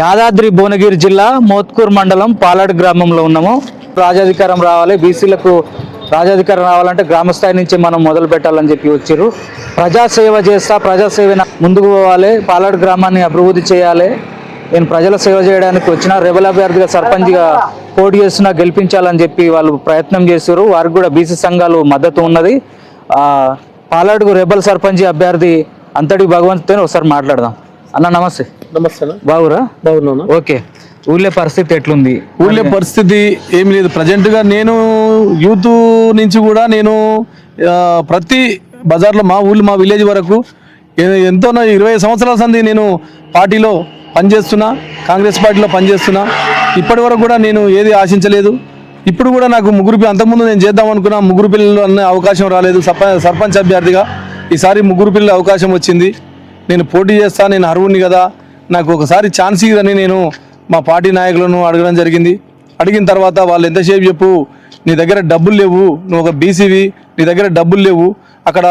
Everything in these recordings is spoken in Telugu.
యాదాద్రి భువనగిరి జిల్లా మోత్కూర్ మండలం పాలాడు గ్రామంలో ఉన్నాము. రాజాధికారం రావాలి. బీసీలకు రాజాధికారం రావాలంటే గ్రామస్థాయి నుంచి మనం మొదలు పెట్టాలని చెప్పి వచ్చారు ప్రజాసేవ చేస్తా ప్రజాసేవ ముందుకు పోవాలి. పాలాడు గ్రామాన్ని అభివృద్ధి చేయాలి. నేను ప్రజల సేవ చేయడానికి వచ్చిన రెబల్ అభ్యర్థిగా సర్పంచ్గా పోటీ చేస్తున్నా గెలిపించాలని చెప్పి వాళ్ళు ప్రయత్నం చేశారు వారికి కూడా బీసీ సంఘాలు మద్దతు ఉన్నది. పాలాడుకు రెబల్ సర్పంచ్ అభ్యర్థి అంతటి భగవంతుతో ఒకసారి మాట్లాడదాం. అన్న నమస్తే. నమస్తే బాగురా బాగున్నాను ఓకే. ఊళ్ళో పరిస్థితి ఎట్లుంది? ఊళ్ళో పరిస్థితి ఏమి లేదు. ప్రజెంట్గా నేను యూత్ నుంచి కూడా నేను ప్రతి బజార్లో మా ఊళ్ళు మా విలేజ్ వరకు ఎంతో ఇరవై సంవత్సరాల సంది నేను పార్టీలో పనిచేస్తున్నా కాంగ్రెస్ పార్టీలో పనిచేస్తున్నా. ఇప్పటి వరకు కూడా నేను ఏది ఆశించలేదు. ఇప్పుడు కూడా నాకు ముగ్గురు పిల్ల- అంతకుముందు నేను చేద్దాం అనుకున్నా ముగ్గురు పిల్లలు అన్న అవకాశం రాలేదు. సర్ప సర్పంచ్ అభ్యర్థిగా ఈసారి ముగ్గురు పిల్లల అవకాశం వచ్చింది. నేను పోటీ చేస్తా నేను అర్హుని కదా? నాకు ఒకసారి ఛాన్స్ ఇదని నేను మా పార్టీ నాయకులను అడగడం జరిగింది. అడిగిన తర్వాత వాళ్ళు ఎంతసేపు చెప్పు నీ దగ్గర డబ్బులు లేవు నువ్వు ఒక బీసీవి నీ దగ్గర డబ్బులు లేవు అక్కడ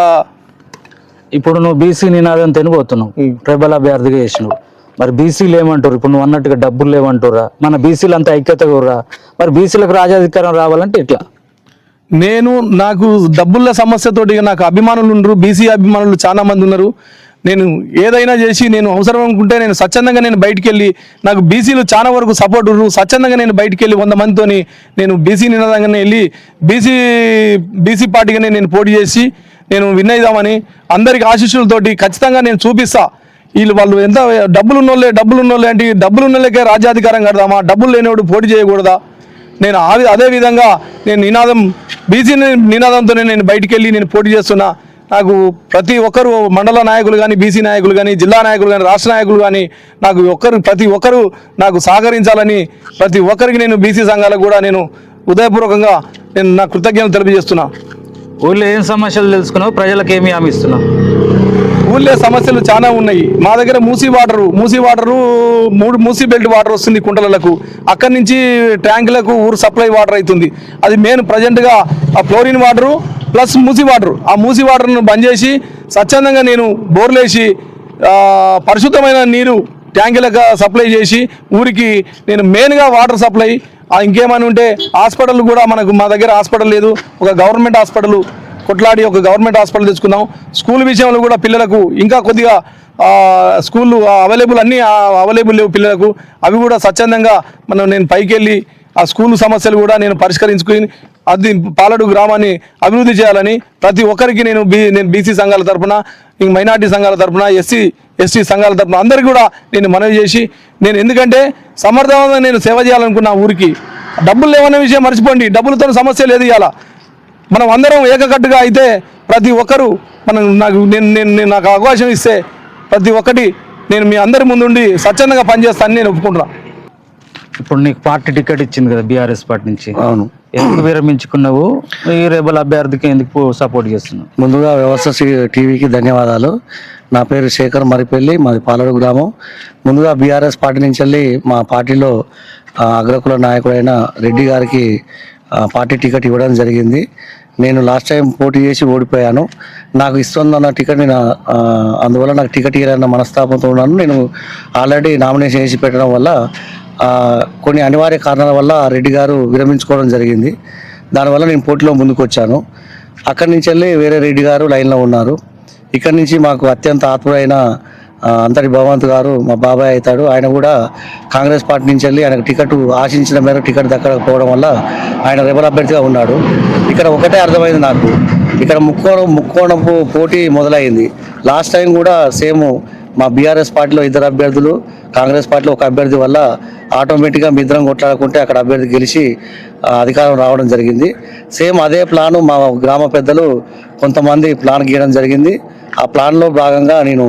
ఇప్పుడు నువ్వు బీసీ నినాదం తినిపోతున్నావు ఉమ్. రెబల్ అభ్యర్థిగా చేసినావు. మరి బీసీలు ఏమంటారు ఇప్పుడు నువ్వు అన్నట్టుగా డబ్బులు లేవంటారా మన బీసీలు అంతా ఐక్యత కూడా మరి బీసీలకు రాజాధికారం రావాలంటే ఇట్లా నేను నాకు డబ్బుల సమస్యతోటి నాకు అభిమానులు ఉండరు బీసీ అభిమానులు చాలా మంది ఉన్నారు. నేను ఏదైనా చేసి నేను అవసరం అనుకుంటే నేను స్వచ్ఛందంగా నేను బయటికి వెళ్ళి నాకు బీసీలు చాలా వరకు సపోర్ట్ ఉన్నారు. స్వచ్ఛందంగా నేను బయటికి వెళ్ళి వంద మందితోని నేను బీసీ నినాదంగానే వెళ్ళి బీసీ బీసీ పార్టీగానే నేను పోటీ చేసి నేను విన్ అయిదామని అందరికి ఆశీస్సులతోటి ఖచ్చితంగా నేను చూపిస్తా. వీళ్ళు వాళ్ళు ఎంత డబ్బులు ఉన్నోళ్ళే డబ్బులు ఉన్నోళ్ళే అంటే డబ్బులు ఉన్నోళ్ళకే రాజ్యాధికారం కడదామా? డబ్బులు లేనివాడు పోటీ చేయకూడదా? నేను అదే విధంగా నేను నినాదం బీసీ నినాదంతోనే నేను బయటికి వెళ్ళి నేను పోటీ చేస్తున్నా. నాకు ప్రతి ఒక్కరు మండల నాయకులు కానీ బీసీ నాయకులు కానీ జిల్లా నాయకులు కానీ రాష్ట్ర నాయకులు కానీ నాకు ఒక్కరు ప్రతి ఒక్కరు నాకు సహకరించాలని ప్రతి ఒక్కరికి నేను బీసీ సంఘాలకు కూడా నేను ఉదయపూర్వకంగా నేను నా కృతజ్ఞతలు తెలియజేస్తున్నా. ఊళ్ళో ఏం సమస్యలు తెలుసుకున్నావు? ప్రజలకు ఏమి హామీ ఇస్తున్నావు? ఊళ్ళో సమస్యలు చాలా ఉన్నాయి. మా దగ్గర మూసీ వాటరు మూసీ వాటరు మూడు మూసీ బెల్ట్ వాటర్ వస్తుంది కుంటలకు అక్కడి నుంచి ట్యాంకులకు ఊరు సప్లై వాటర్ అవుతుంది. అది మెయిన్ ప్రజెంట్గా ఆ fluorine water plus Musi water. ఆ మూసీ వాటర్ను బంద్ చేసి స్వచ్ఛందంగా నేను బోర్లేసి పరిశుద్ధమైన నీరు ట్యాంకులకు సప్లై చేసి ఊరికి నేను మెయిన్గా వాటర్ సప్లై. ఆ, ఇంకేమైనా ఉంటే హాస్పిటల్ కూడా మనకు మా దగ్గర హాస్పిటల్ లేదు. ఒక గవర్నమెంట్ హాస్పిటల్ కొట్లాడి ఒక గవర్నమెంట్ హాస్పిటల్ తెచ్చుకున్నాం స్కూల్ విషయంలో కూడా పిల్లలకు ఇంకా కొద్దిగా ఆ, స్కూళ్ళు అవైలబుల్ అన్నీ అవైలబుల్ లేవు పిల్లలకు. అవి కూడా స్వచ్ఛందంగా మనం నేను పైకి వెళ్ళి ఆ స్కూల్ సమస్యలు కూడా నేను పరిష్కరించుకుని అది పాలడు గ్రామాన్ని అభివృద్ధి చేయాలని ప్రతి ఒక్కరికి నేను బీ నేను బీసీ సంఘాల తరపున ఇంక మైనార్టీ సంఘాల తరపున ఎస్సీ ఎస్టీ సంఘాల తరపున అందరికీ కూడా నేను మనవి చేసి నేను ఎందుకంటే సమర్థవంతంగా నేను సేవ చేయాలనుకున్నా ఊరికి డబ్బులు లేవనే విషయం మర్చిపోండి డబ్బులతో సమస్య లేదు ఇవాళ మనం అందరం ఏకకట్టుగా అయితే ప్రతి ఒక్కరు మనం నాకు నేను నేను నేను నాకు అవకాశం ఇస్తే ప్రతి ఒక్కటి నేను మీ అందరి ముందుండి స్వచ్ఛందంగా పనిచేస్తానని నేను ఒప్పుకుంటున్నా. ఇప్పుడు నీకు పార్టీ టికెట్ ఇచ్చింది కదా బీఆర్ఎస్ పార్టీ నుంచి. అవును. ఎందుకు విరమించుకున్నావు? ఈ రెబల్ అభ్యర్థికి ఎందుకు సపోర్ట్ చేస్తున్నావు? ముందుగా వ్యవస్థ టీవీకి ధన్యవాదాలు. నా పేరు శేఖర్ మరిపల్లి మాది పాలడు గ్రామం. ముందుగా బీఆర్ఎస్ పార్టీ నుంచి వెళ్ళి మా పార్టీలో అగ్రకుల నాయకుడైన రెడ్డి గారికి పార్టీ టికెట్ ఇవ్వడం జరిగింది. నేను లాస్ట్ టైం పోటీ చేసి ఓడిపోయాను. నాకు ఇస్తుందన్న టికెట్ నేను అందువల్ల నాకు టికెట్ ఇవ్వాలన్న మనస్తాపంతో ఉన్నాను. నేను ఆల్రెడీ నామినేషన్ చేసి పెట్టడం వల్ల కొన్ని అనివార్య కారణాల వల్ల రెడ్డి గారు విరమించుకోవడం జరిగింది. దానివల్ల నేను పోటీలో ముందుకు వచ్చాను అక్కడి నుంచి వెళ్ళి వేరే రెడ్డి గారు లైన్లో ఉన్నారు. ఇక్కడి నుంచి మాకు అత్యంత ఆత్ముడైన అంతటి భగవంత్ గారు మా బాబాయ్ అవుతాడు. ఆయన కూడా కాంగ్రెస్ పార్టీ నుంచి వెళ్ళి ఆయనకు టికెట్ ఆశించిన మేరకు టికెట్ దక్కకపోవడం వల్ల ఆయన రెబల్ అభ్యర్థిగా ఉన్నాడు. ఇక్కడ ఒకటే అర్థమైంది నాకు. ఇక్కడ ముక్కోణం ముక్కోణపు పోటీ మొదలైంది. లాస్ట్ టైం కూడా సేమ్ మా బీఆర్ఎస్ పార్టీలో ఇద్దరు అభ్యర్థులు కాంగ్రెస్ పార్టీలో ఒక అభ్యర్థి వల్ల ఆటోమేటిక్గా మిద్రం కొట్లాడుకుంటే అక్కడ అభ్యర్థి గెలిచి అధికారం రావడం జరిగింది. సేమ్ అదే ప్లాను మా గ్రామ పెద్దలు కొంతమంది ప్లాన్ గీయడం జరిగింది. ఆ ప్లాన్లో భాగంగా నేను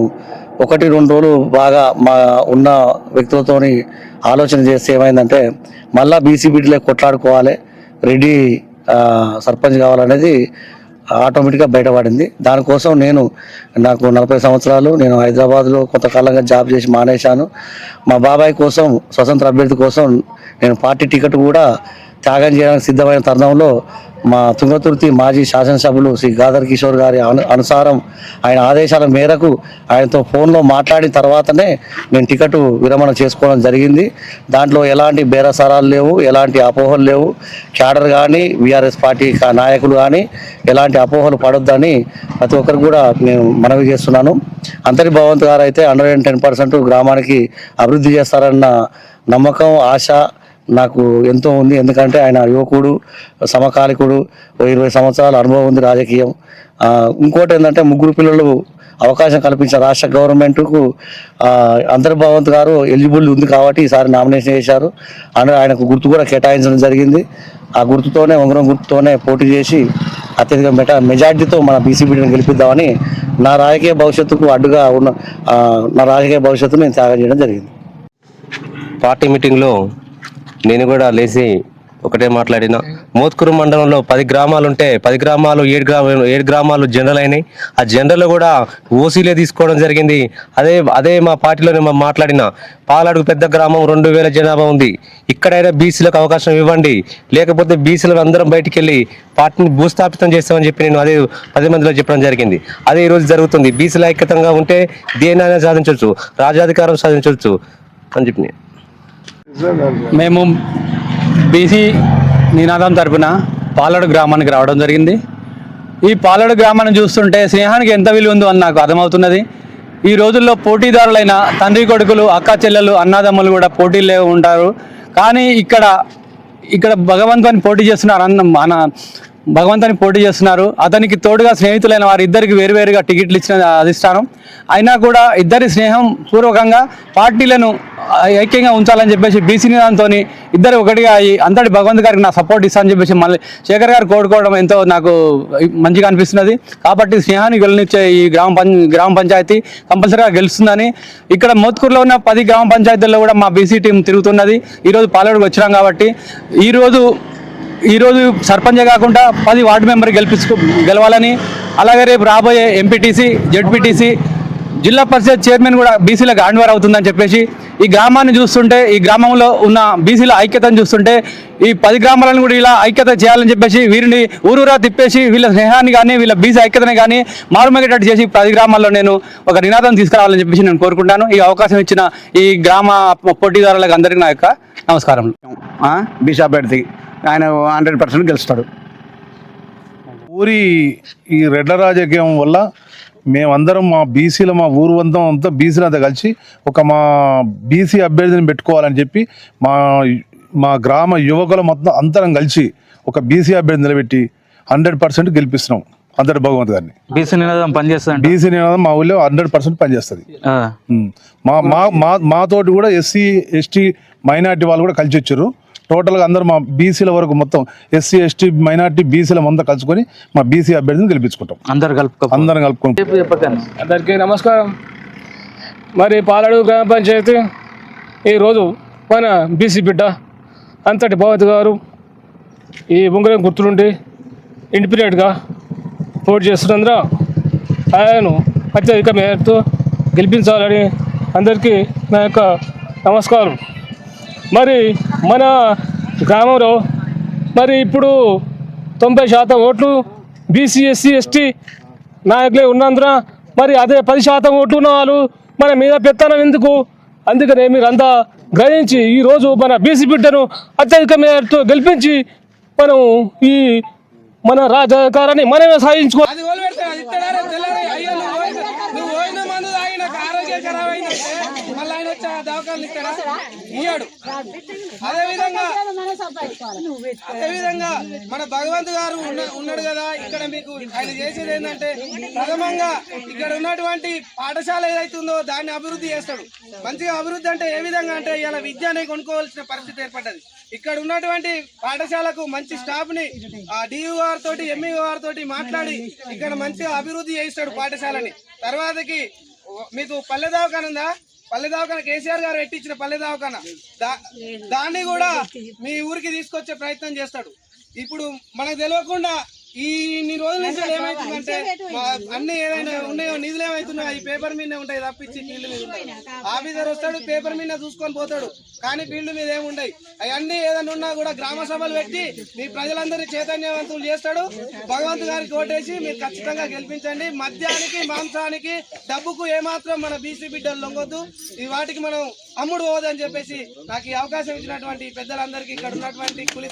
ఒకటి రెండు రోజులు బాగా మా ఉన్న వ్యక్తులతోని ఆలోచన చేస్తే ఏమైందంటే మళ్ళీ బీసీ బీటీలో కొట్లాడుకోవాలి రెడ్డి సర్పంచ్ కావాలనేది ఆటోమేటిక్గా బయటపడింది. దానికోసం నేను నాకు నలభై సంవత్సరాలు నేను హైదరాబాద్లో కొంతకాలంగా జాబ్ చేసి మానేశాను. మా బాబాయ్ కోసం స్వతంత్ర అభ్యర్థి కోసం నేను పార్టీ టికెట్ కూడా త్యాగం చేయడానికి సిద్ధమైన తరుణంలో మా తుంగతుర్తి మాజీ శాసనసభ్యులు శ్రీ గాదర్ కిషోర్ గారి అను అనుసారం ఆయన ఆదేశాల మేరకు ఆయనతో ఫోన్లో మాట్లాడిన తర్వాతనే నేను టికెట్ విరమణ చేసుకోవడం జరిగింది. దాంట్లో ఎలాంటి బేరసారాలు లేవు ఎలాంటి అపోహలు లేవు. క్యాడర్ కానీ బీఆర్ఎస్ పార్టీ కా- నాయకులు కానీ ఎలాంటి అపోహలు పడొద్దని ప్రతి ఒక్కరికి కూడా నేను మనవి చేస్తున్నాను. అంతటి భగవంత్ గారు అయితే హండ్రెడ్ అండ్ టెన్ పర్సెంట్ గ్రామానికి అభివృద్ధి చేస్తారన్న నమ్మకం ఆశ నాకు ఎంతో ఉంది. ఎందుకంటే ఆయన యువకుడు సమకాలికుడు ఇరవై సంవత్సరాల అనుభవం ఉంది రాజకీయం. ఇంకోటి ఏంటంటే ముగ్గురు పిల్లలు అవకాశం కల్పించిన రాష్ట్ర గవర్నమెంట్కు అంతర్భావంత్ గారు ఎలిజిబుల్ ఉంది కాబట్టి ఈసారి నామినేషన్ చేశారు. అని ఆయనకు గుర్తు కూడా కేటాయించడం జరిగింది. ఆ గుర్తుతోనే ఉంగరం గుర్తుతోనే పోటీ చేసి అత్యధిక మెట మెజార్టీతో మన బీసీబీని గెలిపిద్దామని నా రాజకీయ భవిష్యత్తుకు అడ్డుగా ఉన్న నా రాజకీయ భవిష్యత్తును నేను త్యాగం చేయడం జరిగింది. పార్టీ మీటింగ్లో నేను కూడా లేచి ఒకటే మాట్లాడిన. మోత్కూరు మండలంలో పది గ్రామాలు ఉంటే పది గ్రామాలు ఏడు గ్రామాలు ఏడు గ్రామాలు జనరల్ అయినాయి. ఆ జనరల్ కూడా ఓసీలే తీసుకోవడం జరిగింది. అదే అదే మా పార్టీలోనే మా మాట్లాడిన. పాలడుగు పెద్ద గ్రామం రెండు వేల జనాభా ఉంది. ఇక్కడైనా బీసీలకు అవకాశం ఇవ్వండి. లేకపోతే బీసీలు అందరం బయటికి వెళ్ళి పార్టీని భూస్థాపితం చేస్తామని చెప్పి నేను అదే పది మందిలో చెప్పడం జరిగింది. అదే ఈరోజు జరుగుతుంది. బీసీల ఐక్యతంగా ఉంటే దేనైనా సాధించవచ్చు రాజాధికారం సాధించవచ్చు అని చెప్పి నేను. మేము బీసీ నినాదం తరపున పాలడు గ్రామానికి రావడం జరిగింది. ఈ పాలడు గ్రామాన్ని చూస్తుంటే స్నేహానికి ఎంత విలువ ఉందో అని నాకు అర్థమవుతున్నది. ఈ రోజుల్లో పోటీదారులైన తండ్రి కొడుకులు అక్క చెల్లెలు అన్నదమ్ములు కూడా పోటీలే ఉంటారు. కానీ ఇక్కడ ఇక్కడ భగవంతుని పోటీ చేస్తున్నారు అన్న మన భగవంతుని పోటీ చేస్తున్నారు. అతనికి తోడుగా స్నేహితులైన వారి ఇద్దరికి వేరువేరుగా టికెట్లు ఇచ్చిన అధిష్టానం అయినా కూడా ఇద్దరి స్నేహం పూర్వకంగా పార్టీలను ఐక్యంగా ఉంచాలని చెప్పేసి బీసీ నిదానంతో ఇద్దరు ఒకటిగా అయ్యి అంతటి భగవంత్ గారికి నా సపోర్ట్ ఇస్తానని చెప్పేసి మళ్ళీ శేఖర్ గారు కోరుకోవడం ఎంతో నాకు మంచిగా అనిపిస్తున్నది. కాబట్టి స్నేహాన్ని గెలనిచ్చే ఈ గ్రామ పం గ్రామ పంచాయతీ కంపల్సరీగా గెలుస్తుందని. ఇక్కడ మోత్కూరులో ఉన్న పది గ్రామ పంచాయతీల్లో కూడా మా బీసీ టీం తిరుగుతున్నది. ఈరోజు పాలడుకు వచ్చినాం కాబట్టి ఈరోజు ఈరోజు సర్పంచ్ కాకుండా పది వార్డు మెంబర్ గెలిపించుకు గెలవాలని అలాగే రేపు రాబోయే ఎంపీటీసీ జెడ్పీటీసీ జిల్లా పరిషత్ చైర్మన్ కూడా బీసీలకు హ్యాండ్ఓవర్ అవుతుందని చెప్పేసి ఈ గ్రామాన్ని చూస్తుంటే ఈ గ్రామంలో ఉన్న బీసీల ఐక్యతను చూస్తుంటే ఈ పది గ్రామాలను కూడా ఇలా ఐక్యత చేయాలని చెప్పేసి వీరిని ఊరూరా తిప్పేసి వీళ్ళ స్నేహాన్ని కానీ వీళ్ళ బీసీ ఐక్యతని కానీ మారుమగేటట్టు చేసి పది గ్రామాల్లో నేను ఒక నినాదం తీసుకురావాలని చెప్పేసి నేను కోరుకుంటాను. ఈ అవకాశం ఇచ్చిన ఈ గ్రామ పోటీదారులకు అందరికీ నా యొక్క నమస్కారం బీసీ అభ్యర్థి. ఆయన హండ్రెడ్ పర్సెంట్ గెలుస్తాడు. ఊరి ఈ రెడ్ల రాజకీయం వల్ల మేమందరం మా బీసీల మా ఊరు అంతా అంతా బీసీలు అంతా కలిసి ఒక మా బీసీ అభ్యర్థిని పెట్టుకోవాలని చెప్పి మా మా గ్రామ యువకుల మొత్తం అందరం కలిసి ఒక బీసీ అభ్యర్థి నిలబెట్టి హండ్రెడ్ పర్సెంట్ గెలిపిస్తున్నాం అందరి భగవంత్ గారిని. బీసీ నినాదం పనిచేస్తుందంట. బీసీ నినాదం మా ఊళ్ళో హండ్రెడ్ పర్సెంట్ పనిచేస్తుంది. మా మా మాతోటి కూడా ఎస్సీ ఎస్టీ మైనార్టీ వాళ్ళు కూడా కలిసి వచ్చారు. టోటల్గా అందరూ మా బీసీల వరకు మొత్తం ఎస్సీ ఎస్టీ మైనార్టీ బీసీల మొత్తం కలుసుకొని మా బీసీ అభ్యర్థిని గెలిపించుకుంటాం. అందరు కలుపుకో అందరం కలుపుకుంటాం. అందరికీ నమస్కారం. మరి పాలడు గ్రామ పంచాయతీ ఈరోజు మన బీసీ బిడ్డ అంతటి భగవత్ గారు ఈ ఉంగరం గుర్తులుండి ఇండిపెండెంట్గా పోటీ చేస్తున్నందున ఆయనను అత్యధిక మేరతో గెలిపించాలని అందరికీ నా యొక్క నమస్కారం. మరి మన గ్రామంలో మరి ఇప్పుడు తొంభై శాతం ఓట్లు బీసీ ఎస్సీ ఎస్టీ నాయకులే ఉన్నందున మరి అదే పది శాతం ఓట్లు ఉన్న వాళ్ళు మన మీద పెత్తనం ఎందుకు? అందుకనే మీరంతా గ్రహించి ఈరోజు మన బీసీ బిడ్డను అత్యధిక మేరతో గెలిపించి మనం ఈ మన రాజకారాన్ని మనమే సాధించుకో అదేవిధంగా మన భగవంత్ గారు ఉన్న- ఉన్నాడు కదా ఇక్కడ మీకు ఆయన చేసేది ఏంటంటే ప్రథమంగా ఇక్కడ ఉన్నటువంటి పాఠశాల ఏదైతుందో దాన్ని అభివృద్ధి చేస్తాడు. మంచిగా అభివృద్ధి అంటే ఏ విధంగా అంటే ఇలా విద్యని కొనుక్కోవాల్సిన పరిస్థితి ఏర్పడ్డది. ఇక్కడ ఉన్నటువంటి పాఠశాలకు మంచి స్టాఫ్ని ఆ డియు తోటి ఎంఈ తోటి మాట్లాడి ఇక్కడ మంచిగా అభివృద్ధి చేయిస్తాడు పాఠశాలని. తర్వాతకి మీకు పల్లె దవాఖాన ఉందా పల్లె దవాఖాన కేసీఆర్ గారు పెట్టించిన పల్లె దవాఖాన. దా- దాన్ని కూడా మీ ఊరికి తీసుకొచ్చే ప్రయత్నం చేస్తాడు. ఇప్పుడు మనకు తెలియకుండా ఈ ఇన్ని రోజుల నుంచి ఏమైతుందంటే అన్ని ఏదైనా ఉన్నాయో నిధులు ఏమైతే అవుతున్నాయి ఈ పేపర్ మీదనే ఉంటాయి తప్పించి ఫీల్డ్ మీద ఉంటాయి. ఆఫీసర్ వస్తాడు పేపర్ మీద చూసుకొని పోతాడు. కానీ ఫీల్డ్ మీద ఏమి ఉండయి. అవన్నీ ఏదైనా ఉన్నా కూడా గ్రామ సభలు పెట్టి మీ ప్రజలందరినీ చైతన్యవంతులు చేస్తాడు. భగవంతు గారికి ఓటేసి మీరు ఖచ్చితంగా గెలిపించండి. మద్యానికి మాంసానికి డబ్బుకు ఏమాత్రం మన బీసీ బిడ్డలు లొంగొద్దు. ఈ వాటికి మనం అమ్ముడు పోదని చెప్పేసి నాకు ఈ అవకాశం ఇచ్చినటువంటి పెద్దలందరికీ ఇక్కడ ఉన్నటువంటి కూలి